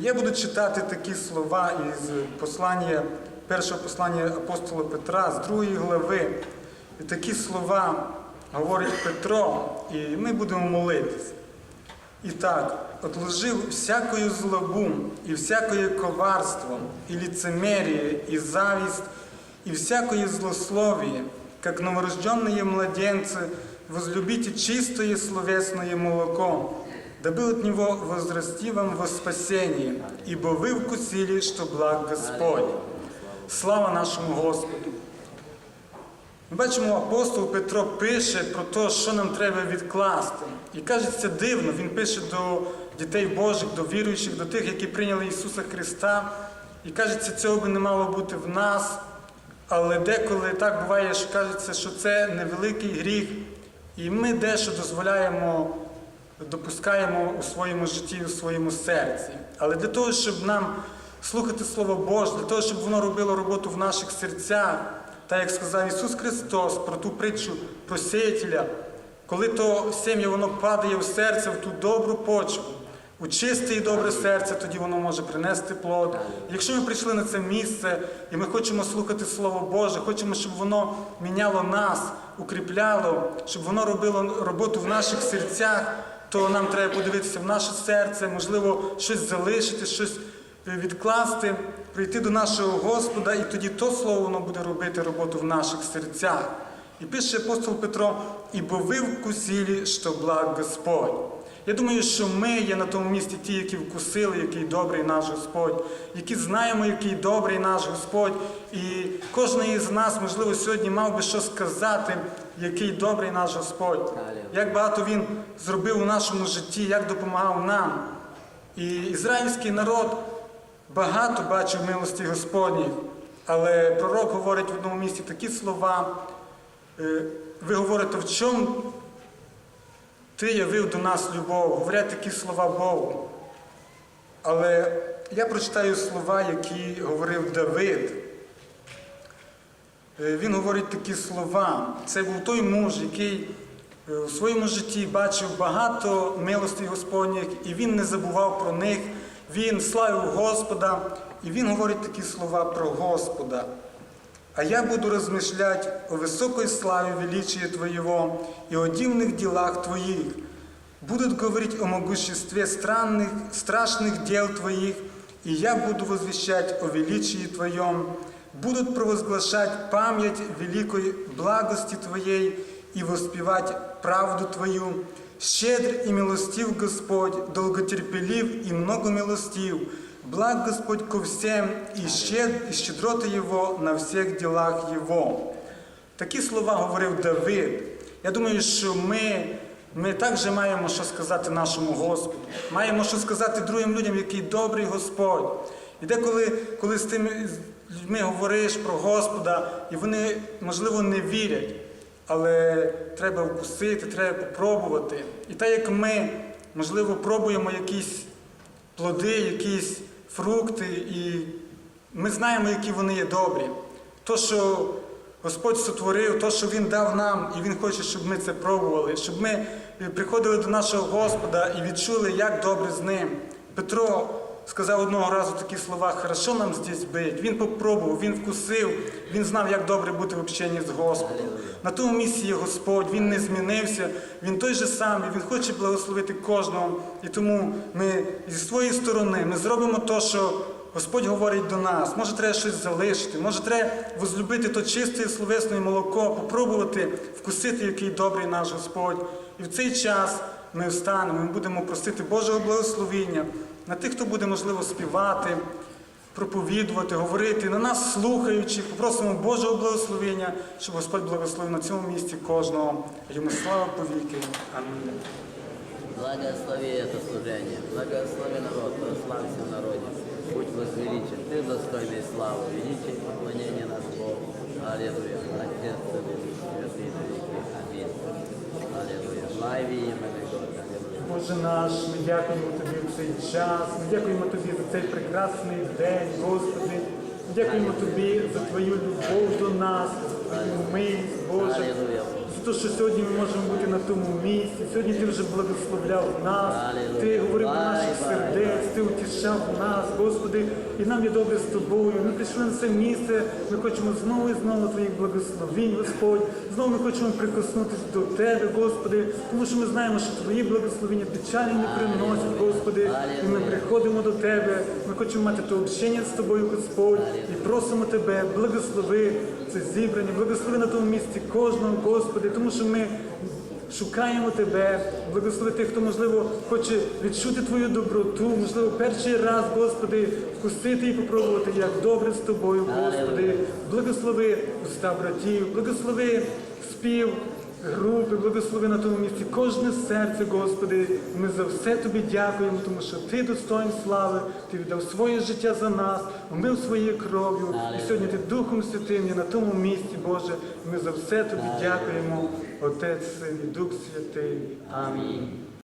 Я буду читати такі слова із послання, першого послання апостола Петра з другої глави. І такі слова говорить Петро, і ми будемо молитись. І так, отложив всякую злобу и всякое коварство, и лицемерие, и зависть, и всякое злословие, как новорожденные младенцы, возлюбите чистое словесное молоко, дабы от него возрасти вам во спасение, ибо вы вкусили, что благ Господь. Слава нашому Господу! Ми бачимо, апостол Петро пише про те, що нам треба відкласти. І кажеться дивно, він пише до дітей Божих, до віруючих, до тих, які прийняли Ісуса Христа. І кажеться, цього би не мало бути в нас. Але деколи так буває, що кажеться, що це невеликий гріх, і ми дещо дозволяємо, допускаємо у своєму житті, у своєму серці. Але для того, щоб нам слухати Слово Боже, для того, щоб воно робило роботу в наших серцях, так як сказав Ісус Христос про ту притчу про сіятеля, коли то сім'я воно падає в серце, в ту добру почву, у чисте і добре серце, тоді воно може принести плод. Якщо ми прийшли на це місце і ми хочемо слухати Слово Боже, хочемо, щоб воно міняло нас, укріпляло, щоб воно робило роботу в наших серцях, то нам треба подивитися в наше серце, можливо, щось залишити, щось відкласти, прийти до нашого Господа, і тоді то слово воно буде робити роботу в наших серцях. І пише апостол Петро, ібо ви вкусили, що благ Господь. Я думаю, що ми є на тому місці ті, які вкусили, який добрий наш Господь, які знаємо, який добрий наш Господь. І кожен із нас, можливо, сьогодні мав би що сказати, який добрий наш Господь, як багато Він зробив у нашому житті, як допомагав нам. І ізраїльський народ багато бачив милості Господніх, але пророк говорить в одному місці такі слова. Е, Ви говорите, в чому ти явив до нас любов? Говорять такі слова Богу. Але я прочитаю слова, які говорив Давид. Е, Він говорить такі слова. Це був той муж, який е, у своєму житті бачив багато милостей Господніх, і він не забував про них. Він славив Господа, і він говорить такі слова про Господа А я буду размышлять о высокой славе величия Твоего и о дивных делах Твоих. Будут говорить о могуществе странных, страшных дел Твоих, и я буду возвещать о величии Твоем. Будут провозглашать память великой благости Твоей и воспевать правду Твою. Щедр и милостив Господь, долготерпелив и многомилостив, Благ Господь ко всем, и, щед, и щедрота Его на всіх ділах Його. Такі слова говорив Давид. Я думаю, що ми, ми також маємо що сказати нашому Господу. Маємо що сказати другим людям, який добрий Господь. І деколи, коли з тими людьми говориш про Господа, і вони, можливо, не вірять, але треба вкусити, треба попробувати. І так як ми, можливо, пробуємо якісь плоди, якісь фрукти, і ми знаємо, які вони є добрі. То, що Господь сотворив, то, що Він дав нам, і Він хоче, щоб ми це пробували, щоб ми приходили до нашого Господа і відчули, як добре з ним. Петро сказав одного разу такі слова, хорошо нам здесь бить. Він попробував, він вкусив, він знав, як добре бути в общенні з Господом. На тому місці є Господь, Він не змінився, Він той же самий, Він хоче благословити кожного. І тому ми зі своєї сторони ми зробимо те, що Господь говорить до нас. Може, треба щось залишити, може, треба возлюбити то чисте словесне молоко, попробувати вкусити, який добрий наш Господь. І в цей час ми встанемо, ми будемо просити Божого благословіння на тих, хто буде, можливо, співати, проповідувати, говорити, на нас слухаючи, попросимо Божого благословення, щоб Господь благословив на цьому місці кожного. Йому слава повіки. Амінь. Благослови это служение, благослови народ, прославься в народе. Будь возвеличен, ты достойный славы, величия и поклонения нас Богу. Аллилуйя. Отец, Сын и Дух Святый, на веки. Аминь. Аллилуйя. Слави имя Господа. Аллилуйя. Боже наш, ми дякуємо Тобі в цей час, ми дякуємо Тобі за цей прекрасний день, Господи. Ми дякуємо Тобі за Твою любов до нас, за Твою милість, Боже, Аллилуйя. за те, що сьогодні ми можемо бути на тому місці. Сьогодні ти вже благословляв нас, ти говорив до наших сердець, ти утішав нас, Господи, і нам є добре з тобою. Ми прийшли на це місце. Ми хочемо знову і знову твоїх благословінь, Господь. Знову ми хочемо прикоснутися до Тебе, Господи, тому що ми знаємо, що Твої благословення печалі не приносять, Господи. І ми приходимо до Тебе. Ми хочемо мати то общення з тобою, Господь, і просимо Тебе, благослови це зібрання, благослови на тому місці кожного, Господи, тому що ми. Шукаємо тебе, благослови тих, хто, можливо, хоче відчути твою доброту, можливо, перший раз, Господи, вкусити і попробувати, як добре з тобою, Господи. Благослови уста братів, благослови спів групи, благослови на тому місці кожне серце, Господи. Ми за все тобі дякуємо, тому що ти достоїн слави, ти віддав своє життя за нас, умив своєю кров'ю. І сьогодні ти Духом Святим є на тому місці, Боже. Ми за все тобі дякуємо, Отець, Син і Дух Святий. Амінь.